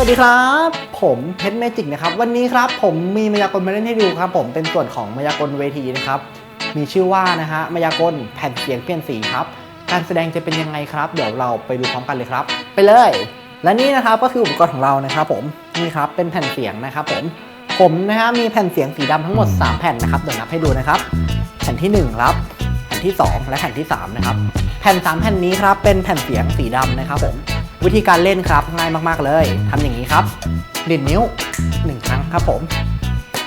สวัสดีครับ ผมเพชรเมจิกนะครับ วันนี้ครับผมมีมายากลมาเล่นให้ดูครับ ผมเป็นส่วนของมายากลเวทีนะครับ มีชื่อว่านะฮะมายากลแผ่นเสียงเปลี่ยนสีครับ การแสดงจะเป็นยังไงครับ เดี๋ยวเราไปดูพร้อมกันเลยครับ ไปเลย และนี่นะครับก็คืออุปกรณ์ของเรานะครับ ผมนี่ครับเป็นแผ่นเสียงนะครับ ผมผมนะฮะมีแผ่นเสียงสีดำทั้งหมด 3 แผ่นนะครับเดี๋ยวนับให้ดูนะครับ แผ่นที่1ครับแผ่นที่ 2 และแผ่นที่3นะครับแผ่น 3 แผ่นนี้ครับเป็นแผ่นเสียงสีดำนะครับผม วิธีการเล่นครับง่ายมากๆเลยทำอย่างนี้ครับดีดนิ้ว 1 ครั้งครับผม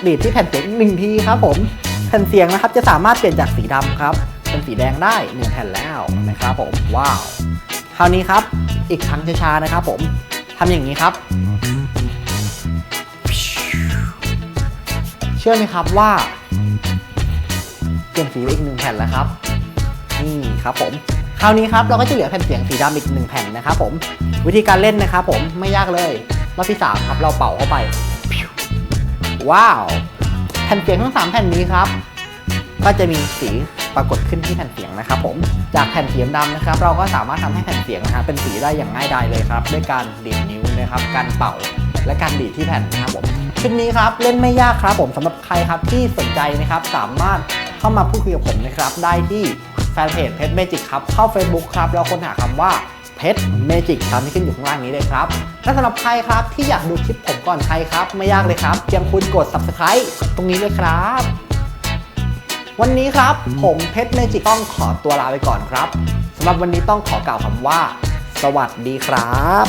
ดีดที่แผ่นเสียงหนึ่งทีครับผมแผ่นเสียงนะครับจะสามารถเปลี่ยนจากสีดำครับ เป็นสีแดงได้หนึ่งแผ่นแล้วนะครับผมว้าวคราวนี้ครับอีกครั้งช้าๆนะครับผมทำอย่างนี้ครับเชื่อไหมครับว่า เปลี่ยนสีไปอีกหนึ่งแผ่นแล้วครับ นี่ครับผม คราวนี้ครับเราก็จะเหลือแผ่นเสียงสีดำอีกหนึ่งแผ่นนะครับผมวิธีการเล่นนะครับผมไม่ยากเลยรอบที่สามครับเราเป่าเข้าไปว้าวแผ่นเสียงทั้งสามแผ่นนี้ครับ ก็จะมีสีปรากฏขึ้นที่แผ่นเสียงนะครับผมจากแผ่นเสียงดำนะครับ เราก็สามารถทำให้แผ่นเสียงนะฮะเป็นสีได้อย่างง่ายดายเลยครับ ด้วยการดีดนิ้วนะครับ การเป่าและการดีดที่แผ่นนะครับผมชุดนี้ครับเล่นไม่ยากครับผมสำหรับใครครับที่สนใจนะครับสามารถเข้ามาพูดคุยกับผมนะครับได้ที่ แฟนเพจเพจเมจิกครับเข้า Facebook ครับแล้วค้นหาคำว่าเพชรเมจิกตามที่ขึ้นอยู่ข้างล่างนี้เลยครับ และสำหรับใครครับที่อยากดูคลิปผมก่อนใครครับ ไม่ยากเลยครับเพียงคุณกด subscribe ตรงนี้เลยครับ วันนี้ครับผมเพชรเมจิกต้องขอตัวลาไปก่อนครับสำหรับวันนี้ต้องขอกล่าวคำว่า สวัสดีครับ